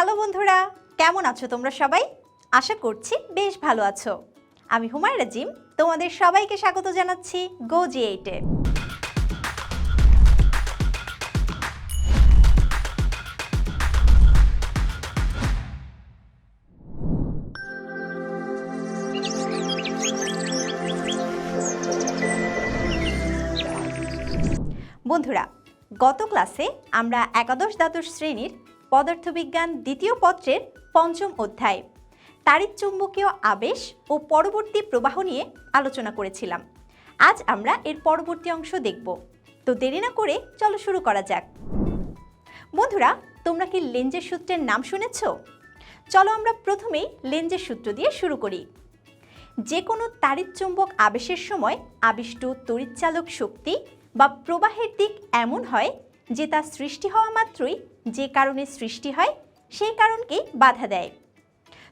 Hello বন্ধুরা, কেমন আছো তোমরা সবাই? আশা করছি বেশ ভালো আছো। আমি হুমায়রা জিম তোমাদের সবাইকে স্বাগত জানাচ্ছি গো জি এইটে বন্ধুরা, গত ক্লাসে আমরা একাদশ দ্বাদশ শ্রেণির পদার্থবিজ্ঞান দ্বিতীয় পত্রের পঞ্চম অধ্যায়। তাড়িৎ চুম্বকীয় আবেশ ও পরবর্তী প্রবাহ নিয়ে আলোচনা করেছিলাম। আজ আমরা এর পরবর্তী অংশ দেখব। তো দেরি না করে চলো শুরু করা যাক। বন্ধুরা, তোমরা কি লেঞ্জের সূত্রের নাম শুনেছ? চলো আমরা প্রথমেই লেঞ্জের সূত্র দিয়ে শুরু করি। যে কোনো তাড়িৎচুম্বক আবেশের সময় আবিষ্ট তড়িৎচালক শক্তি বা প্রবাহের দিক এমন হয় যে তা সৃষ্টি হওয়া মাত্রই যে কারণে সৃষ্টি হয়, সেই কারণকেই বাধা দেয়।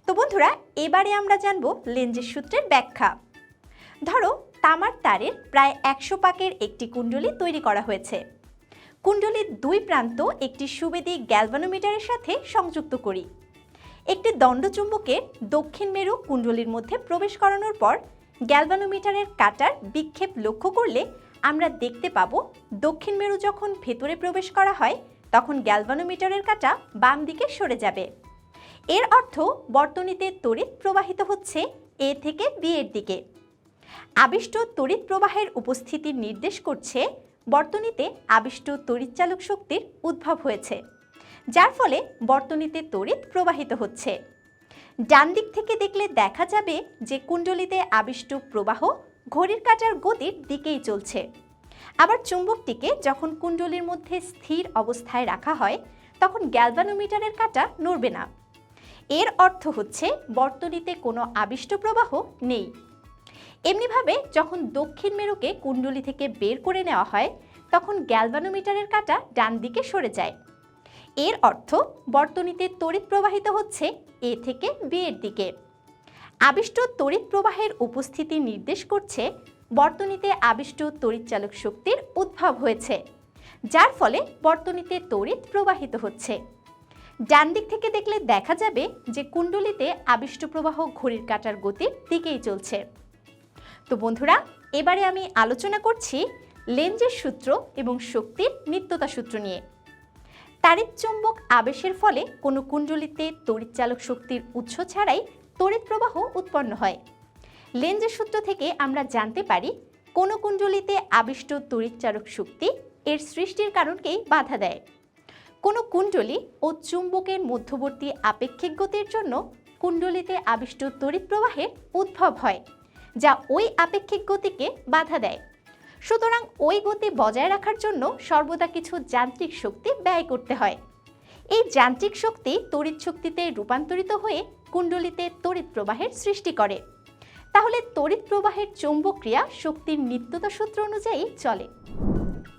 তো বন্ধুরা, এবারে আমরা জানব লেঞ্জের সূত্রের ব্যাখ্যা। ধরো, তামার তারের প্রায় একশো পাকের একটি কুণ্ডলী তৈরি করা হয়েছে। কুণ্ডলীর দুই প্রান্ত একটি সুবেদী গ্যালভানোমিটারের সাথে সংযুক্ত করি। একটি দণ্ডচুম্বকের দক্ষিণ মেরু কুণ্ডলীর মধ্যে প্রবেশ করানোর পর গ্যালভানোমিটারের কাটার বিক্ষেপ লক্ষ্য করলে আমরা দেখতে পাবো দক্ষিণ মেরু যখন ভেতরে প্রবেশ করা হয়, তখন গ্যালভানোমিটারের কাটা বাম দিকে সরে যাবে। এর অর্থ বর্তনীতে তড়িৎ প্রবাহিত হচ্ছে এ থেকে বি এর দিকে। আবিষ্ট তড়িৎ প্রবাহের উপস্থিতি নির্দেশ করছে বর্তনীতে আবিষ্ট তড়িৎচালক শক্তির উদ্ভব হয়েছে, যার ফলে বর্তনীতে তড়িৎ প্রবাহিত হচ্ছে। ডান দিক থেকে দেখলে দেখা যাবে যে কুণ্ডলিতে আবিষ্ট প্রবাহ ঘড়ির কাঁটার গতির দিকেই চলছে। আবার চুম্বকটিকে যখন কুণ্ডলীর মধ্যে স্থির অবস্থায় রাখা হয়, তখন গ্যালভানোমিটারের কাঁটা নড়বে না। এর অর্থ হচ্ছে বর্তনীতে কোনো আবিষ্ট প্রবাহ নেই। এমনিভাবে যখন দক্ষিণ মেরুকে কুণ্ডলী থেকে বের করে নেওয়া হয়, তখন গ্যালভানোমিটারের কাঁটা ডান দিকে সরে যায়। এর অর্থ বর্তনীতে তড়িৎ প্রবাহিত হচ্ছে এ থেকে বি এর দিকে। আবিষ্ট তড়িৎ প্রবাহের উপস্থিতি নির্দেশ করছে, বর্তনীতে আবিষ্ট তড়িৎচালক শক্তির উদ্ভব হয়েছে, যার ফলে বর্তনীতে তড়িৎ প্রবাহিত হচ্ছে। ডান দিক থেকে দেখলে দেখা যাবে যে কুণ্ডলিতে আবিষ্ট প্রবাহ ঘড়ির কাঁটার গতির দিকেই চলছে। তো বন্ধুরা, এবারে আমি আলোচনা করছি লেঞ্জের সূত্র এবং শক্তির নিত্যতা সূত্র নিয়ে। তাড়িৎ চুম্বক আবেশের ফলে কোনো কুণ্ডলিতে তড়িৎচালক শক্তির উৎস ছাড়াই তড়িৎ প্রবাহ উৎপন্ন হয়। লেঞ্জের সূত্র থেকে আমরা জানতে পারি কোনো কুণ্ডলিতে আবিষ্ট তড়িৎচালক শক্তি এর সৃষ্টির কারণকেই বাধা দেয়। কোনো কুণ্ডলী ও চুম্বকের মধ্যবর্তী আপেক্ষিক গতির জন্য কুণ্ডলিতে আবিষ্ট তড়িৎ প্রবাহের উদ্ভব হয়, যা ওই আপেক্ষিক গতিকে বাধা দেয়। সুতরাং ওই গতি বজায় রাখার জন্য সর্বদা কিছু যান্ত্রিক শক্তি ব্যয় করতে হয়। এই যান্ত্রিক শক্তি তড়িৎ শক্তিতে রূপান্তরিত হয়ে কুণ্ডলিতে তড়িৎ প্রবাহের সৃষ্টি করে। তাহলে তড়িৎ প্রবাহের চৌম্বক ক্রিয়া শক্তির নিত্যতা সূত্র অনুযায়ী চলে।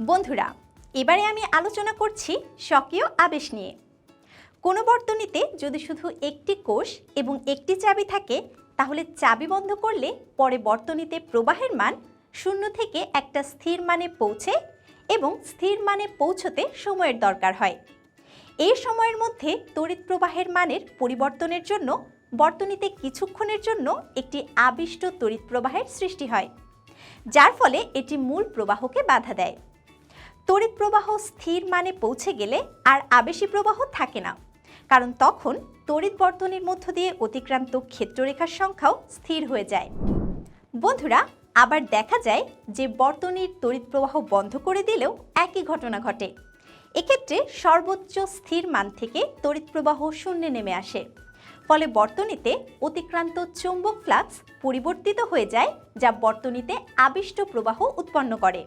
বন্ধুরা, এবারে আমি আলোচনা করছি স্বকীয় আবেশ নিয়ে। কোনো বর্তনীতে যদি শুধু একটি কোষ এবং একটি চাবি থাকে, তাহলে চাবি বন্ধ করলে পরে বর্তনীতে প্রবাহের মান শূন্য থেকে একটা স্থির মানে পৌঁছে এবং স্থির মানে পৌঁছতে সময়ের দরকার হয়। এই সময়ের মধ্যে তড়িৎ প্রবাহের মানের পরিবর্তনের জন্য, বর্তনীতে কিছুক্ষণের জন্য একটি আবিষ্ট তড়িৎ প্রবাহের সৃষ্টি হয়, যার ফলে এটি মূল প্রবাহকে বাধা দেয়। তড়িৎ প্রবাহ স্থির মানে পৌঁছে গেলে আর আবেশী প্রবাহ থাকে না, কারণ তখন তড়িৎ বর্তনীর মধ্য দিয়ে অতিক্রান্ত ক্ষেত্ররেখার সংখ্যাও স্থির হয়ে যায়। বন্ধুরা, আবার দেখা যায় যে বর্তনীর তড়িৎ প্রবাহ বন্ধ করে দিলেও একই ঘটনা ঘটে। এক্ষেত্রে সর্বোচ্চ স্থির মান থেকে তড়িৎ প্রবাহ শূন্যে নেমে আসে। ফলে বর্তনীতে অতিক্রান্ত চৌম্বক ফ্লাক্স পরিবর্তিত হয়ে যায়, যা বর্তনীতে আবিষ্ট প্রবাহ উৎপন্ন করে।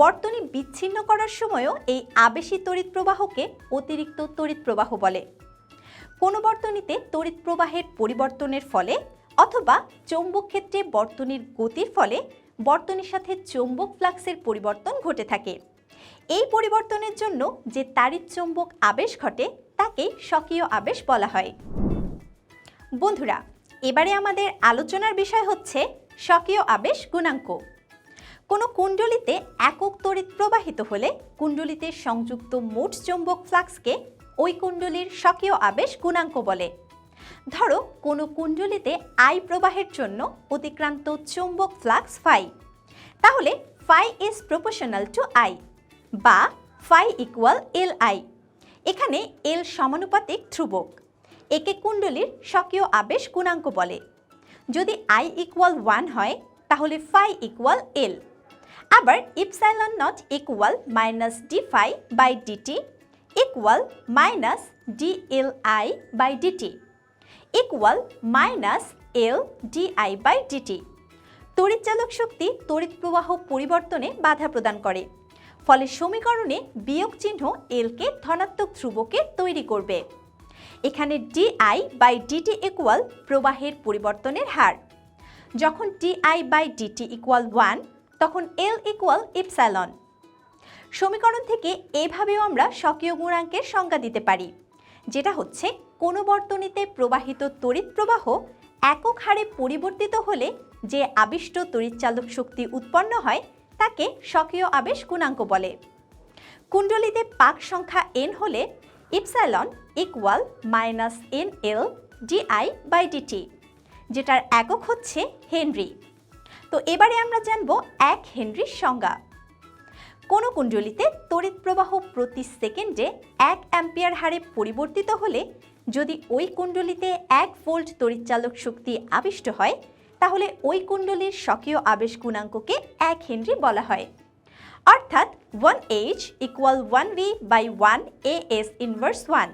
বর্তনী বিচ্ছিন্ন করার সময়ও এই আবেশী তড়িৎ প্রবাহকে অতিরিক্ত তড়িৎ প্রবাহ বলে। কোনো বর্তনীতে তড়িৎ প্রবাহের পরিবর্তনের ফলে অথবা চৌম্বক ক্ষেত্রে বর্তনীর গতির ফলে বর্তনীর সাথে চৌম্বক ফ্লাক্সের পরিবর্তন ঘটে থাকে। এই পরিবর্তনের জন্য যে তাড়িৎ চৌম্বক আবেশ ঘটে তাকেই স্বকীয় আবেশ বলা হয়। বন্ধুরা, এবারে আমাদের আলোচনার বিষয় হচ্ছে স্বকীয় আবেশ গুণাঙ্ক। কোনো কুণ্ডলিতে একক তড়িৎ প্রবাহিত হলে কুণ্ডলিতে সংযুক্ত মোট চৌম্বক ফ্লাক্সকে ওই কুণ্ডলীর স্বকীয় আবেশ গুণাঙ্ক বলে। ধরো, কোনো কুণ্ডলীতে আই প্রবাহের জন্য অতিক্রান্ত চুম্বক ফ্লাক্স ফাই। তাহলে phi is proportional to I. বা ফাই ইকুয়াল এল আই এখানে এল সমানুপাতিক ধ্রুবক। একে কুণ্ডলীর স্বকীয় আবেশ গুণাঙ্ক বলে। যদি আই ইকুয়াল ওয়ান হয়, তাহলে ফাই ইকুয়াল এল আবার epsilon not equal minus d phi by dt equal minus d L I by dt equal minus L d I by dt তড়িৎচালক শক্তি তড়িৎ প্রবাহ পরিবর্তনে বাধা প্রদান করে। ফলে সমীকরণে বিয়োগ চিহ্ন এলকে ধনাত্মক ধ্রুবকে তৈরি করবে। এখানে ডিআই বাই ডিটি ইকুয়াল প্রবাহের পরিবর্তনের হার। যখন di by dt equal one তখন এল ইকুয়াল ইপসালন সমীকরণ থেকে এভাবেও আমরা স্বকীয় গুণাঙ্কের সংজ্ঞা দিতে পারি, যেটা হচ্ছে কোনো বর্তনীতে প্রবাহিত তড়িৎ প্রবাহ একক হারে পরিবর্তিত হলে যে আবিষ্ট তড়িৎচালক শক্তি উৎপন্ন হয় তাকে স্বকীয় আবেশ গুণাঙ্ক বলে। কুণ্ডলিতে পাক সংখ্যা এন হলে epsilon equal minus N L di by dt যেটার একক হচ্ছে হেনরি। তো এবারে আমরা জানব এক হেনরির সংজ্ঞা। কোনো কুণ্ডলিতে তড়িৎ প্রবাহ প্রতি সেকেন্ডে এক অ্যাম্পিয়ার হারে পরিবর্তিত হলে যদি ওই কুণ্ডলিতে এক ভোল্ট তড়িৎচালক শক্তি আবিষ্ট হয় তাহলে ওই কুণ্ডলীর স্বকীয় আবেশ গুণাঙ্ককে এক হেনরি বলা হয়। অর্থাৎ one H equal one V by one A S inverse one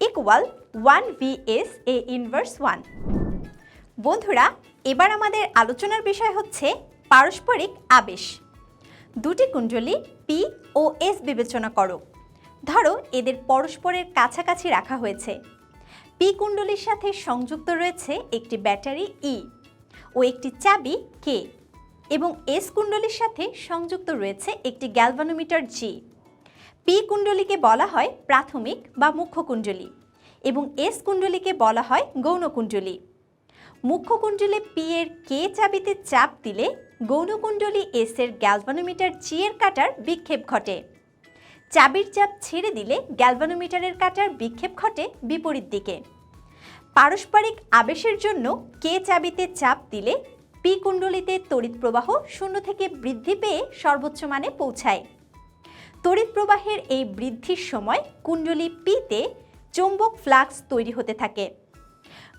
equal one V S A inverse one বন্ধুরা, এবার আমাদের আলোচনার বিষয় হচ্ছে পারস্পরিক আবেশ। দুটি কুণ্ডলী পি ও এস বিবেচনা করো। ধরো, এদের পরস্পরের কাছাকাছি রাখা হয়েছে। পি কুণ্ডলীর সাথে সংযুক্ত রয়েছে একটি ব্যাটারি ই ও একটি চাবি কে এবং এস কুণ্ডলীর সাথে সংযুক্ত রয়েছে একটি গ্যালভানোমিটার জি পি কুণ্ডলীকে বলা হয় প্রাথমিক বা মুখ্য কুণ্ডলী এবং এস কুণ্ডলীকে বলা হয় গৌণ কুণ্ডলী। মুখ্য কুণ্ডলী পি এর কে চাবিতে চাপ দিলে গৌণকুণ্ডলী এস এর গ্যালভানোমিটার জি এর কাটার বিক্ষেপ ঘটে। চাবির চাপ ছেড়ে দিলে গ্যালভানোমিটারের কাটার বিক্ষেপ ঘটে বিপরীত দিকে। পারস্পরিক আবেশের জন্য কে চাবিতে চাপ দিলে পি কুণ্ডলীতে তড়িৎ প্রবাহ শূন্য থেকে বৃদ্ধি পেয়ে সর্বোচ্চ মানে পৌঁছায়? তড়িৎ প্রবাহের এই বৃদ্ধির সময় কুণ্ডলী পিতে চৌম্বক ফ্লাক্স তৈরি হতে থাকে।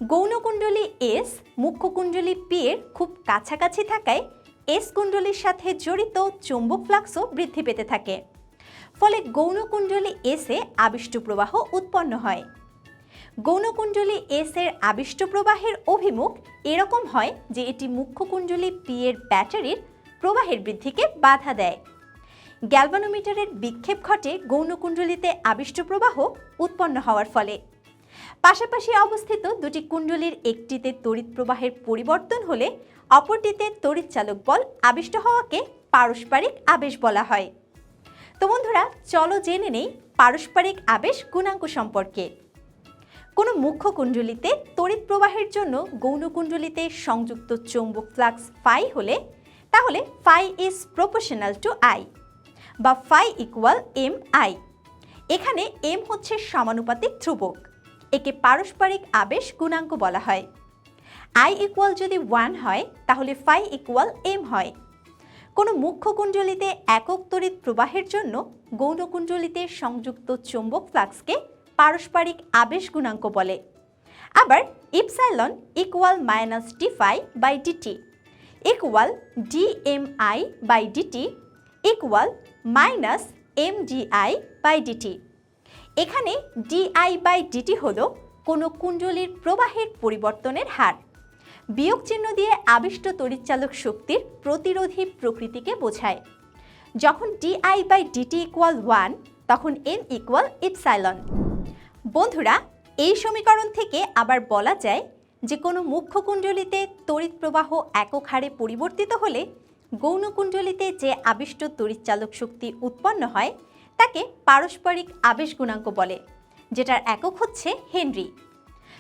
গৌণকুণ্ডলী এস, মুখ্য কুণ্ডলী পি এর খুব কাছাকাছি থাকায় এস কুণ্ডলীর সাথে জড়িত চৌম্বক ফ্লাক্সও বৃদ্ধি পেতে থাকে। ফলে গৌণকুণ্ডলী এসে আবিষ্ট প্রবাহ উৎপন্ন হয়। গৌণকুণ্ডলী এস এর আবিষ্ট প্রবাহের অভিমুখ এরকম হয় যে এটি মুখ্য কুণ্ডলী পি এর ব্যাটারির প্রবাহের বৃদ্ধিকে বাধা দেয়। গ্যালভানোমিটারের বিক্ষেপ ঘটে গৌণকুণ্ডলীতে আবিষ্ট প্রবাহ উৎপন্ন হওয়ার ফলে। পাশাপাশি অবস্থিত দুটি কুণ্ডলীর একটিতে তড়িৎ প্রবাহের পরিবর্তন হলে অপরটিতে তড়িৎ চালক বল আবিষ্ট হওয়াকে পারস্পরিক আবেশ বলা হয়। তো বন্ধুরা, চলো জেনে নেই পারস্পরিক আবেশ গুণাঙ্ক সম্পর্কে। কোনো মুখ্য কুণ্ডলিতে তড়িৎ প্রবাহের জন্য গৌণ কুণ্ডলিতে সংযুক্ত চৌম্বক ফ্লাক্স ফাই হলে, তাহলে phi is proportional to I বা ফাই ইকুয়াল এম আই এখানে এম হচ্ছে সমানুপাতিক ধ্রুবক, একে পারস্পরিক আবেশ গুণাঙ্ক বলা হয়। আই ইকুয়াল যদি ওয়ান হয়, তাহলে ফাই ইকুয়াল এম হয়। কোনো মুখ্য কুণ্ডলিতে একক তড়িৎ প্রবাহের জন্য গৌণ কুণ্ডলিতে সংযুক্ত চৌম্বক ফ্লাক্সকে পারস্পরিক আবেশ গুণাঙ্ক বলে। আবার epsilon equal minus d phi by dt equal d M I by dt equal minus M di by dt এখানে ডিআই বাই ডিটি হল কোনো কুণ্ডলীর প্রবাহের পরিবর্তনের হার। বিয়োগ চিহ্ন দিয়ে আবিষ্ট তড়িৎচালক শক্তির প্রতিরোধী প্রকৃতিকে বোঝায়। যখন di by dt equal one তখন এন ইকুয়াল ইপসাইলন বন্ধুরা, এই সমীকরণ থেকে আবার বলা যায় যে কোনো মুখ্য কুণ্ডলিতে তড়িৎ প্রবাহ একক হারে পরিবর্তিত হলে গৌণ কুণ্ডলিতে যে আবিষ্ট তড়িৎচালক শক্তি উৎপন্ন হয়, তাকে পারস্পরিক আবেশ গুণাঙ্ক বলে, যেটার একক হচ্ছে হেনরি।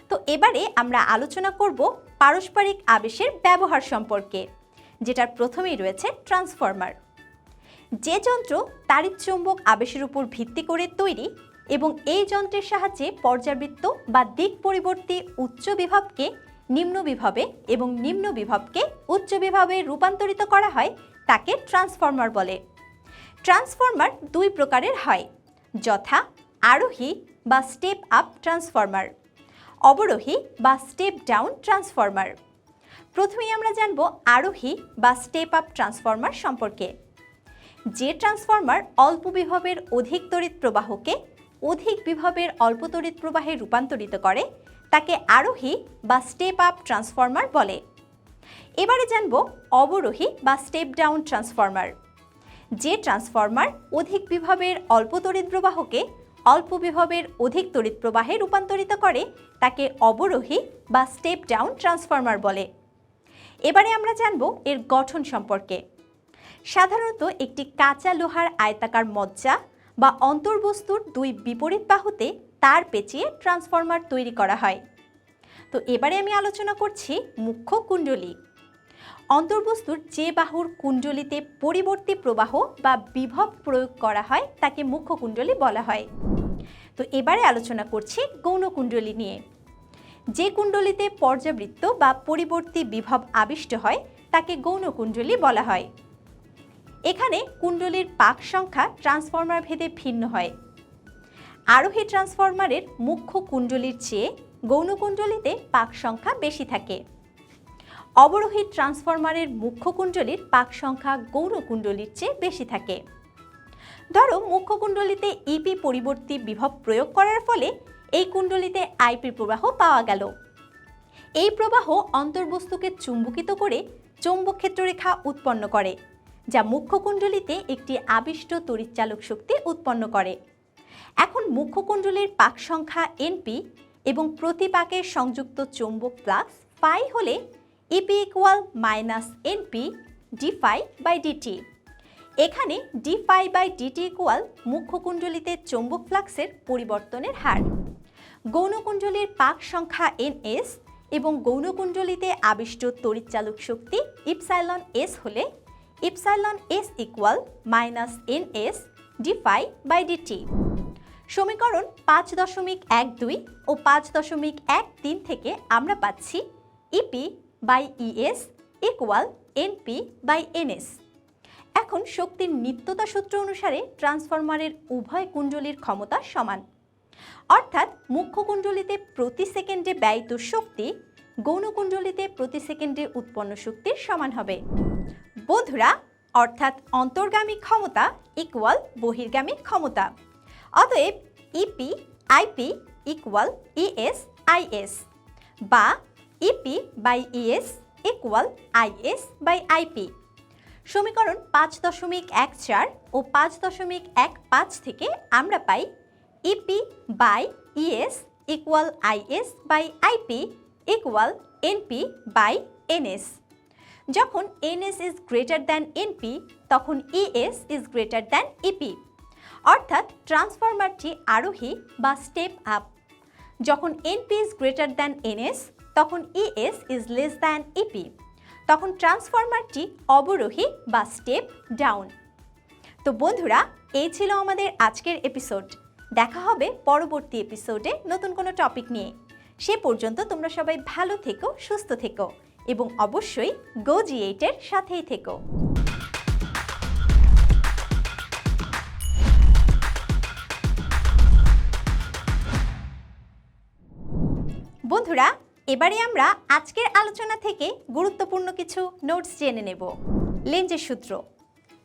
তো এবারে আমরা আলোচনা করব পারস্পরিক আবেশের ব্যবহার সম্পর্কে, যেটার প্রথমেই রয়েছে ট্রান্সফরমার। যে যন্ত্র তাড়িৎ চৌম্বক আবেশের উপর ভিত্তি করে তৈরি এবং এই যন্ত্রের সাহায্যে পর্যাবৃত্ত বা দিক পরিবর্তী উচ্চ বিভবকে নিম্ন বিভবে এবং নিম্ন বিভবকে উচ্চ বিভবে রূপান্তরিত করা হয় তাকে ট্রান্সফর্মার বলে। ট্রান্সফর্মার দুই প্রকারের হয়, যথা আরোহী বা স্টেপ আপ ট্রান্সফর্মার, অবরোহী বা স্টেপ ডাউন ট্রান্সফর্মার। প্রথমেই আমরা জানব আরোহী বা স্টেপ আপ ট্রান্সফর্মার সম্পর্কে। যে ট্রান্সফর্মার অল্প বিভবের অধিক তড়িৎ প্রবাহকে অধিক বিভবের অল্প তড়িৎ প্রবাহে রূপান্তরিত করে, তাকে আরোহী বা স্টেপ আপ ট্রান্সফর্মার বলে। এবারে জানব অবরোহী বা স্টেপ ডাউন ট্রান্সফর্মার যে ট্রান্সফর্মার অধিক বিভবের অল্প তড়িৎ প্রবাহকে অল্প বিভবের অধিক তড়িৎ প্রবাহে রূপান্তরিত করে, তাকে অবরোহী বা স্টেপ ডাউন ট্রান্সফর্মার বলে। এবারে আমরা জানব এর গঠন সম্পর্কে। সাধারণত একটি কাঁচা লোহার আয়তাকার মজ্জা বা অন্তর্বস্তুর দুই বিপরীত বাহুতে তার পেঁচিয়ে ট্রান্সফর্মার তৈরি করা হয়। তো এবারে আমি আলোচনা করছি মুখ্য কুণ্ডলী। অন্তর্বস্তুর যে বাহুর কুণ্ডলিতে পরিবর্তী প্রবাহ বা বিভব প্রয়োগ করা হয়, তাকে মুখ্য কুণ্ডলী বলা হয়। তো এবারে আলোচনা করছি গৌণ কুণ্ডলী নিয়ে। যে কুণ্ডলিতে পর্যাবৃত্ত বা পরিবর্তী বিভব আবিষ্ট হয়, তাকে গৌণ কুণ্ডলী বলা হয়। এখানে কুণ্ডলীর পাক সংখ্যা ট্রান্সফর্মার ভেদে ভিন্ন হয়। আরোহী ট্রান্সফর্মারের মুখ্য কুণ্ডলীর চেয়ে গৌণ কুণ্ডলীতে পাক সংখ্যা বেশি থাকে। অবরোহী ট্রান্সফর্মারের মুখ্য কুণ্ডলীর পাক সংখ্যা গৌণ কুণ্ডলীর চেয়ে বেশি থাকে। ধরো, মুখ্য কুণ্ডলীতে ইপি পরিবর্তী বিভব প্রয়োগ করার ফলে এই কুণ্ডলীতে আইপি প্রবাহ পাওয়া গেল। এই প্রবাহ অন্তর্বস্তুকে চুম্বকিত করে চৌম্বক ক্ষেত্ররেখা উৎপন্ন করে। যা মুখ্য কুণ্ডলীতে একটি আবিষ্ট তড়িৎচালক শক্তি উৎপন্ন করে। এখন মুখ্য কুণ্ডলীর পাক সংখ্যা এনপি এবং প্রতি পাকের সংযুক্ত চৌম্বক ফ্লাক্স ফাই হলে EP equal minus NP d phi by dt এখানে d phi by dt equal মুখ্য কুণ্ডলীতে চৌম্বক ফ্লাক্সের পরিবর্তনের হার। গৌণকুণ্ডলীর পাক সংখ্যা এন এস এবং গৌণকুণ্ডলীতে আবিষ্ট তড়িৎচালক শক্তি ইপসাইলন এস হলে epsilon S equal minus N S d phi by dt সমীকরণ পাঁচ দশমিক এক দুই ও পাঁচ দশমিক এক তিন থেকে আমরা পাচ্ছি EP by ES equal NP by NS. এখন শক্তির নিত্যতা সূত্র অনুসারে ট্রান্সফরমারের উভয় কুণ্ডলীর ক্ষমতা সমান। অর্থাৎ মুখ্য কুণ্ডলীতে প্রতি সেকেন্ডে ব্যয়িত শক্তি, গৌণ কুণ্ডলীতে প্রতি সেকেন্ডে উৎপন্ন শক্তির সমান হবে। বন্ধুরা, অর্থাৎ অন্তর্গামী ক্ষমতা ইকুয়াল বহির্গামী ক্ষমতা। অতএব EP IP equal ES IS বা EP by ES equal IS by IP সমীকরণ পাঁচ দশমিক এক চার ও পাঁচ দশমিক এক পাঁচ থেকে আমরা পাই EP by ES equal IS by IP equal NP by NS যখন NS is greater than NP তখন ES is greater than EP অর্থাৎ ট্রান্সফরমারটি আরোহী বা স্টেপ আপ যখন NP is greater than NS তখন ES is less than EP তখন ট্রান্সফরমারটি অবরোহী বা স্টেপ ডাউন তো বন্ধুরা, এই ছিল আমাদের আজকের এপিসোড দেখা হবে পরবর্তী এপিসোডে নতুন কোনো টপিক নিয়ে। সে পর্যন্ত তোমরা সবাই ভালো থেকো, সুস্থ থেকো। এবং অবশ্যই গো জি এইটের সাথেই থেকো। বন্ধুরা, এবারে আমরা আজকের আলোচনা থেকে গুরুত্বপূর্ণ কিছু নোটস জেনে নেব। লেঞ্জের সূত্র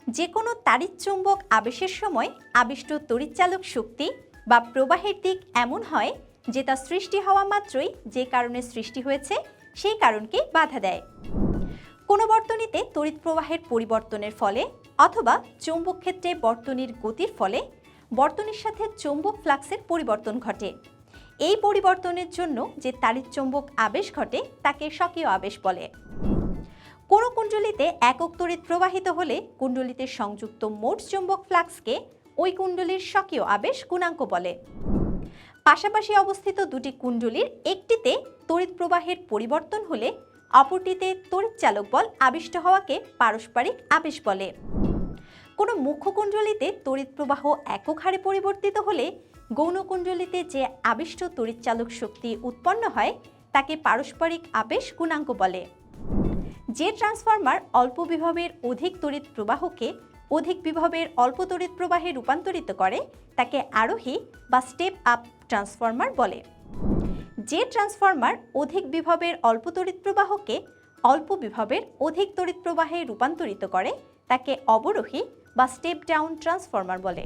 যে কোনো তাড়িৎচুম্বক আবেশের সময় আবিষ্ট তড়িৎচালক শক্তি বা প্রবাহের দিক এমন হয় যে তা সৃষ্টি হওয়া মাত্রই যে কারণে সৃষ্টি হয়েছে সেই কারণকে বাধা দেয়। কোনো বর্তনীতে তড়িৎ প্রবাহের পরিবর্তনের ফলে অথবা চৌম্বক ক্ষেত্রে বর্তনীর গতির ফলে বর্তনীর সাথে চৌম্বক ফ্লাক্সের পরিবর্তন ঘটে। এই পরিবর্তনের জন্য যে তাড়িৎচৌম্বক আবেশ ঘটে, তাকে স্বকীয় আবেশ বলে। কোনো কুণ্ডলিতে একক তড়িৎ প্রবাহিত হলে কুণ্ডলিতে সংযুক্ত মোট চৌম্বক ফ্লাক্সকে ওই কুণ্ডলীর স্বকীয় আবেশ গুণাঙ্ক বলে। পাশাপাশি অবস্থিত দুটি কুণ্ডলীর একটিতে তড়িৎ প্রবাহের পরিবর্তন হলে অপরটিতে তড়িৎ চালক বল আবিষ্ট হওয়াকে পারস্পরিক আবেশ বলে। কোনো মুখ্য কুণ্ডলিতে তড়িৎ প্রবাহ একক হারে পরিবর্তিত হলে গৌণকুণ্ডলিতে যে আবিষ্ট তড়িৎচালক শক্তি উৎপন্ন হয়, তাকে পারস্পরিক আবেশ গুণাঙ্ক বলে। যে ট্রান্সফরমার অল্প বিভবের অধিক তড়িৎ প্রবাহকে অধিক বিভবের অল্প তড়িৎ প্রবাহে রূপান্তরিত করে, তাকে আরোহী বা স্টেপ আপ ট্রান্সফরমার বলে। যে ট্রান্সফর্মার অধিক বিভবের অল্প তড়িৎ প্রবাহকে অল্প বিভবের অধিক তড়িৎ প্রবাহে রূপান্তরিত করে, তাকে অবরোহী বা স্টেপ ডাউন ট্রান্সফর্মার বলে।